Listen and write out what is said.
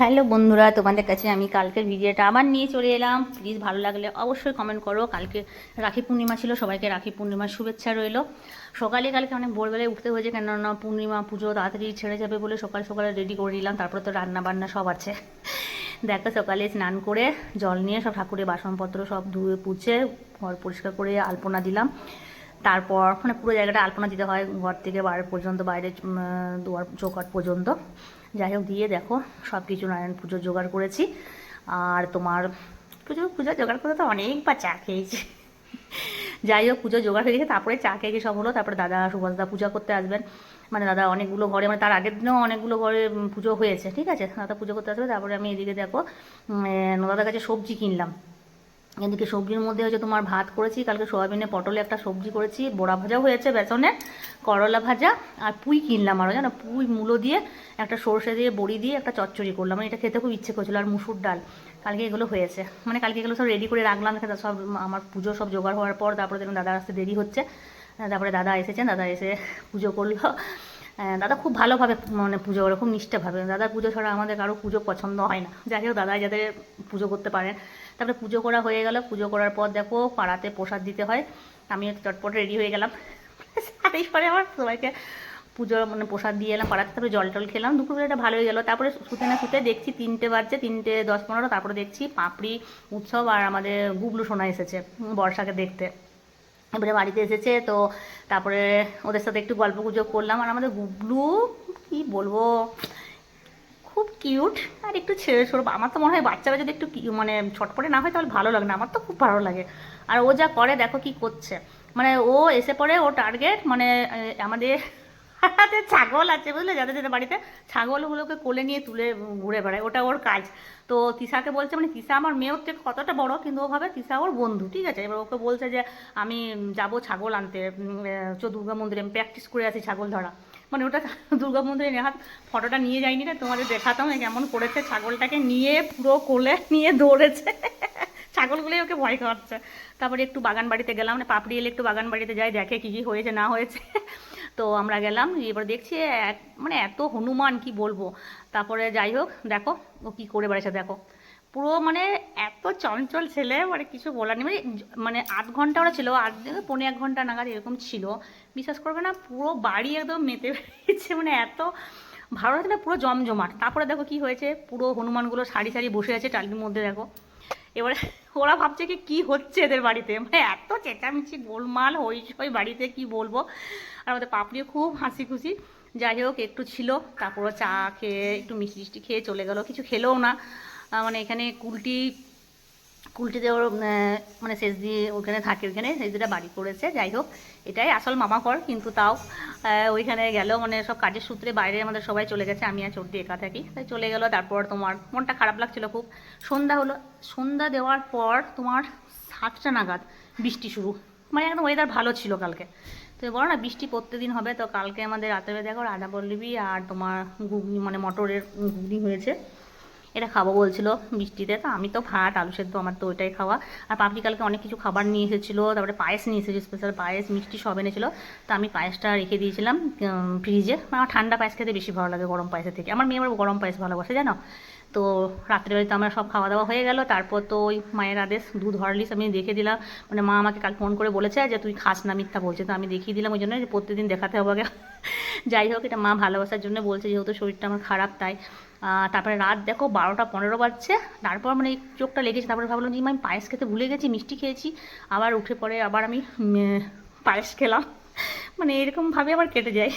Hello বন্ধুরা, তোমাদের কাছে আমি কালকের ভিডিওটা আবার নিয়ে চলে এলাম। প্লিজ ভালো লাগলে অবশ্যই কমেন্ট করো। কালকে রাখি পূর্ণিমা ছিল, সবাইকে রাখি পূর্ণিমার শুভেচ্ছা রইল। সকালে কালকে অনেক ভোরবেলায় উঠতে হয়েছে, কেননা পূর্ণিমা পুজো তাড়াতাড়ি ছেড়ে যাবে বলে সকাল সকালে রেডি করে নিলাম। তারপরে তো রান্না বান্না সব আছে। দেখো সকালে স্নান করে জল নিয়ে সব ঠাকুরের বাসনপত্র সব ধুয়ে পুছে ঘর পরিষ্কার করে আলপনা দিলাম। তারপর মানে পুরো জায়গাটা আলপনা দিতে হয়, ঘর থেকে বাইরে পর্যন্ত, বাইরে দুয়ার চৌকাট পর্যন্ত। যাই হোক, দিয়ে দেখো সব কিছু নারায়ণ পুজোর জোগাড় করেছি। আর তোমার পুজো পুজো জোগাড় করতে তো অনেকবার চা খেয়েছি। যাই হোক পুজো জোগাড় হয়ে গেছে, তারপরে চা খেয়ে সব হলো। তারপরে দাদা সুভাষদা পূজা করতে আসবেন। মানে দাদা অনেকগুলো ঘরে মানে তার আগের দিনেও অনেকগুলো ঘরে পুজো হয়েছে, ঠিক আছে? দাদা পুজো করতে আসবে, তারপরে আমি এদিকে দেখো দাদার কাছে সবজি কিনলাম। এদিকে সবজির মধ্যে হচ্ছে তোমার ভাত করেছি, কালকে সোয়াবিনে পটলে একটা সবজি করেছি, বড়া ভাজাও হয়েছে বেসনের করলা ভাজা আর পুঁই কিনলাম আরও জানো? পুঁই, মূলো দিয়ে একটা সর্ষে দিয়ে, বড়ি দিয়ে একটা চচ্চড়ি করলাম। মানে এটা খেতে খুব ইচ্ছে করছিল, আর মুসুর ডাল। কালকে এগুলো হয়েছে। মানে কালকে এগুলো সব রেডি করে রাখলাম সব আমার পুজো সব জোগাড় হওয়ার পর তারপরে দেখলাম দাদা আসতে দেরি হচ্ছে। তারপরে দাদা এসেছেন, দাদা এসে পুজো করল। দাদা খুব ভালোভাবে মানে পুজো করে, খুব নিষ্ঠাভাবে। দাদার পুজো ছাড়া আমাদের কারও পুজো পছন্দ হয় না। যাই হোক দাদা যাদের পুজো করতে পারেন। তারপরে পুজো করা হয়ে গেল। পুজো করার পর দেখো, পাড়াতে প্রসাদ দিতে হয়। আমি চটপট রেডি হয়ে গেলাম। সাথেই পরে আমার সবাইকে পুজো মানে প্রসাদ দিয়ে এলাম পাড়াতে। তারপরে জল টল খেলাম। দুপুরবেলাটা ভালো হয়ে গেলো। তারপরে শুতে না শুতে দেখছি তিনটে বাজছে, তিনটে দশ পনেরো। তারপরে দেখছি পাপড়ি, উৎসব আর আমাদের গুবলু সোনা এসেছে, বর্ষাকে দেখতে। এবারে বাড়িতে এসেছে, তো তারপরে ওদের সাথে একটু গল্প গুজব করলাম। আর আমাদের গুবলু কি বলব, খুব কিউট আর একটু ছেড়ে সরব আমার তো মনে হয় বাচ্চারা যদি একটু মানে ছটপটে না হয় তাহলে ভালো লাগে না, আমার তো খুব ভালো লাগে। আর ও যা করে দেখো কি করছে। মানে ও এসে পরে ও টার্গেট মানে আমাদের ছাগল আছে, বুঝলে? যাদের যাদের বাড়িতে ছাগলগুলোকে কোলে নিয়ে তুলে ঘুরে বেড়ায়, ওটা ওর কাজ। তো তিশাকে বলছে মানে তিশা আমার মেয়ের থেকে কতটা বড়, কিন্তু ওভাবে ভাবে তিশা ওর বন্ধু, ঠিক আছে? এবার ওকে বলছে যে, আমি যাব ছাগল আনতে দুর্গা মন্দিরে, আমি প্র্যাকটিস করে আছি ছাগল ধরা। মানে ওটা দুর্গা মন্দিরে নেহাত ফটোটা নিয়ে যাইনি রে, তোমাদের দেখাতাম কেমন করেছে ছাগলটাকে নিয়ে, পুরো কোলে নিয়ে দৌড়েছে ছাগলগুলোই ওকে ভয় খাওয়াচ্ছে। তারপরে একটু বাগান বাড়িতে গেলাম মানে পাপড়ি এলে একটু বাগান বাড়িতে যাই, দেখে কী কী হয়েছে, না হয়েছে। তো আমরা গেলাম, এবার দেখছি এক মানে এত হনুমান, কি বলব? তারপরে যাই হোক, দেখো, ও কি করে বেড়াচ্ছে, দেখো। পুরো মানে এত চঞ্চল ছেলে মানে কিছু বলার নেই। মানে মানে আধ ঘণ্টা ওরা ছিল, আধ থেকে পৌনে এক ঘণ্টা নাগাদ এরকম ছিল। বিশ্বাস করবে না, পুরো বাড়ি একদম মেতে বেরিয়েছে মানে এত ভালো লাগছে না, পুরো জমজমাট। তারপরে দেখো কি হয়েছে, পুরো হনুমানগুলো সারি সারি বসে আছে, টালির মধ্যে, দেখো। এবারে ওরা ভাবছে কি, কী হচ্ছে এদের বাড়িতে? মানে এত চেঁচামেচি, গোলমাল হইচই বাড়িতে কি বলব? আর আমাদের পাপড়িও খুব হাসি খুশি যাই হোক, একটু ছিল, তারপরও চা খেয়ে, একটু মিষ্টি মিষ্টি খেয়ে চলে গেল। কিছু খেলেও না। মানে এখানে কুলটি কুলটিতে ওর মানে শেষ দিয়ে ওখানে থাকে ওখানে শেষ দিটা বাড়ি করেছে, যাই হোক। এটাই আসল মামা ঘর, কিন্তু তাও ওইখানে গেল মানে সব কাজের সূত্রে বাইরে আমাদের সবাই চলে গেছে, আমি আর চোদ্দি একা থাকি। তাই চলে গেল, তারপর তোমার মনটা খারাপ লাগছিল খুব। সন্ধ্যা হলো, সন্ধ্যা দেওয়ার পর তোমার সাতটা নাগাদ বৃষ্টি শুরু। মানে একদম ওয়েদার ভালো ছিল কালকে। তো বলো না, বৃষ্টি প্রত্যেকদিন হবে, তো কালকে আমাদের রাতের দেখো রাধা পল্লবী আর তোমার ঘুগনি মানে মটরের ঘুগনি হয়েছে। এটা খাব বলছিল বৃষ্টিতে তো আমি তো ভাত, আলু সেদ্ধ, আমার তো ওইটাই খাওয়া। আর পাপড়ি কালকে অনেক কিছু খাবার নিয়ে এসেছিল, তারপরে পায়েস নিয়ে এসেছিল স্পেশাল পায়েস, মিষ্টি সব এনেছিলো। তো আমি পায়েসটা রেখে দিয়েছিলাম ফ্রিজে আমার ঠান্ডা পায়েস খেতে বেশি ভালো লাগে গরম পায়েসের থেকে। আমার মেয়ে আবার গরম পায়েস ভালোবাসে, জানো? তো রাত্রিবেলাতে আমরা সব খাওয়া দাওয়া হয়ে গেল। তারপর তো ওই মায়ের আদেশ, দুধ হরলিস আমি দেখে দিলাম। মানে মা আমাকে কাল ফোন করে বলেছে যে, তুই খাস না মিথ্যা বলছে। তো আমি দেখিয়ে দিলাম ওই জন্য প্রত্যেকদিন দেখাতে হবে আগে। যাই হোক, এটা মা ভালোবাসার জন্য বলছে, যেহেতু শরীরটা আমার খারাপ তাই। তারপরে রাত দেখো বারোটা পনেরো বাজছে, তারপর মানে চোখটা লেগেছে, তারপরে ভাবলাম যে আমি পায়েস খেতে ভুলে গেছি, মিষ্টি খেয়েছি। আবার উঠে পরে আবার আমি পায়েস খেলাম। মানে এরকমভাবে আবার কেটে যায়।